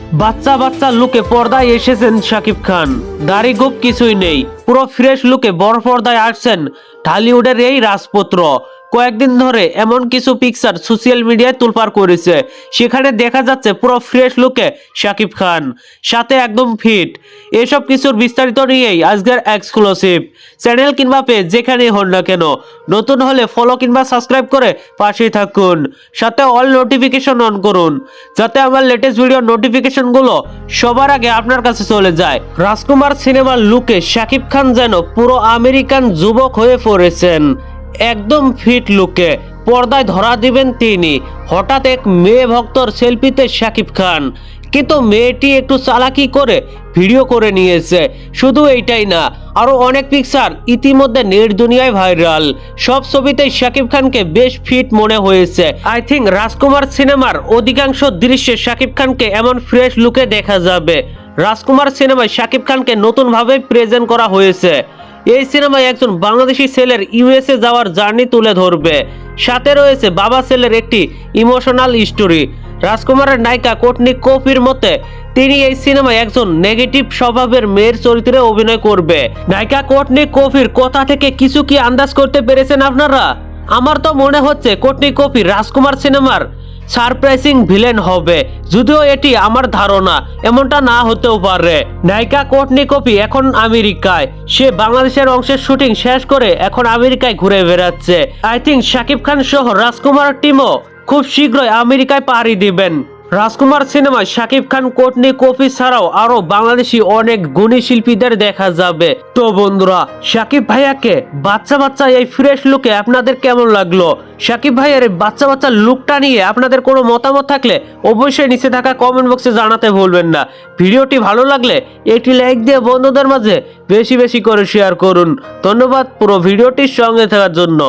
বাচ্চা বাচ্চা লুকে পর্দায় এসেছেন শাকিব খান। দাড়ি গোপ কিছুই নেই। পুরো ফ্রেশ লুকে বড় পর্দায় আসছেন ঢালিউডের এই রাজপুত্র। কয়েকদিন ধরে এমন কিছু পিকচার সোশ্যাল মিডিয়ায় তুলপার করেছে। সেখানে দেখা যাচ্ছে পুরো ফ্রেশ লুকে শাকিব খান, সাথে একদম ফিট এসব কিছুর বিস্তারিত নিয়েই আজকের এক্সক্লুসিভ চ্যানেল কিংবা পেজ যেখানেই হন না কেন, নতুন হলে ফলো কিংবা সাবস্ক্রাইব করে পাশেই থাকুন, সাথে অল নোটিফিকেশন অন করুন, যাতে আমার লেটেস্ট ভিডিও নোটিফিকেশনগুলো সবার আগে আপনার কাছে চলে যায়। রাজকুমার সিনেমার লুকে শাকিব খান যেন পুরো আমেরিকান যুবক হয়ে পড়েছেন। একদম ফিট লুকে। পর্দায় ধরা দিবেন তিনি। হঠাৎ এক মেয়ে ভক্তর সেলফিতে শাকিব খান। কিন্তু মেয়েটি একটু চালাকি করে ভিডিও করে নিয়েছে। শুধু এইটাই না, আরও অনেক পিকচার ইতিমধ্যে নেট দুনিয়ায় ভাইরাল। সব ছবিতেই শাকিব খানকে বেশ ফিট মনে হয়েছে। আই থিঙ্ক রাজকুমার সিনেমার অধিকাংশ দৃশ্যে শাকিব খানকে এমন ফ্রেশ লুকে দেখা যাবে। রাজকুমার সিনেমায় শাকিব খানকে নতুনভাবে প্রেজেন্ট করা হয়েছে। এই সিনেমায় একজন বাংলাদেশি ছেলের ইউএসএ যাওয়ার জার্নি তুলে ধরবে। সাথে রয়েছে বাবা ছেলের একটি ইমোশনাল স্টোরি। রাজকুমারের নায়িকা কোটনি কপির মতে, তিনি এই সিনেমায় একজন নেগেটিভ স্বভাবের মেয়ের চরিত্রে অভিনয় করবে। নায়িকা কোটনি কফির কথা থেকে কিছু কি আন্দাজ করতে পেরেছেন আপনারা? আমার তো মনে হচ্ছে কোটনি কফি রাজকুমার সিনেমার সারপ্রাইজিং ভিলেন হবে। যদিও এটি আমার ধারণা, এমনটা না হতেও পারে। নায়িকা কোটনি কপি এখন আমেরিকায়। সে বাংলাদেশের অংশের শুটিং শেষ করে এখন আমেরিকায় ঘুরে বেড়াচ্ছে। আই থিঙ্ক শাকিব খান সহ রাজকুমার টিমও খুব শীঘ্রই আমেরিকায় পাড়ি দিবেন। রাজকুমার সিনেমায় শাকিব খান, কোটনি কপি ছাড়াও আরও বাংলাদেশি অনেক গুণী শিল্পীদের দেখা যাবে। তো বন্ধুরা, শাকিব ভাইয়াকে, বাচ্চা বাচ্চা এই ফ্রেশ লুকে আপনাদের কেমন লাগল? শাকিব ভাইয়ের বাচ্চা বাচ্চা লুকটা নিয়ে আপনাদের কোনো মতামত থাকলে অবশ্যই নিচে থাকা কমেন্ট বক্সে জানাতে ভুলবেন না। ভিডিওটি ভালো লাগলে একটি লাইক দিয়ে বন্ধুদের মাঝে বেশি বেশি করে শেয়ার করুন। ধন্যবাদ পুরো ভিডিওটির সঙ্গে থাকার জন্য।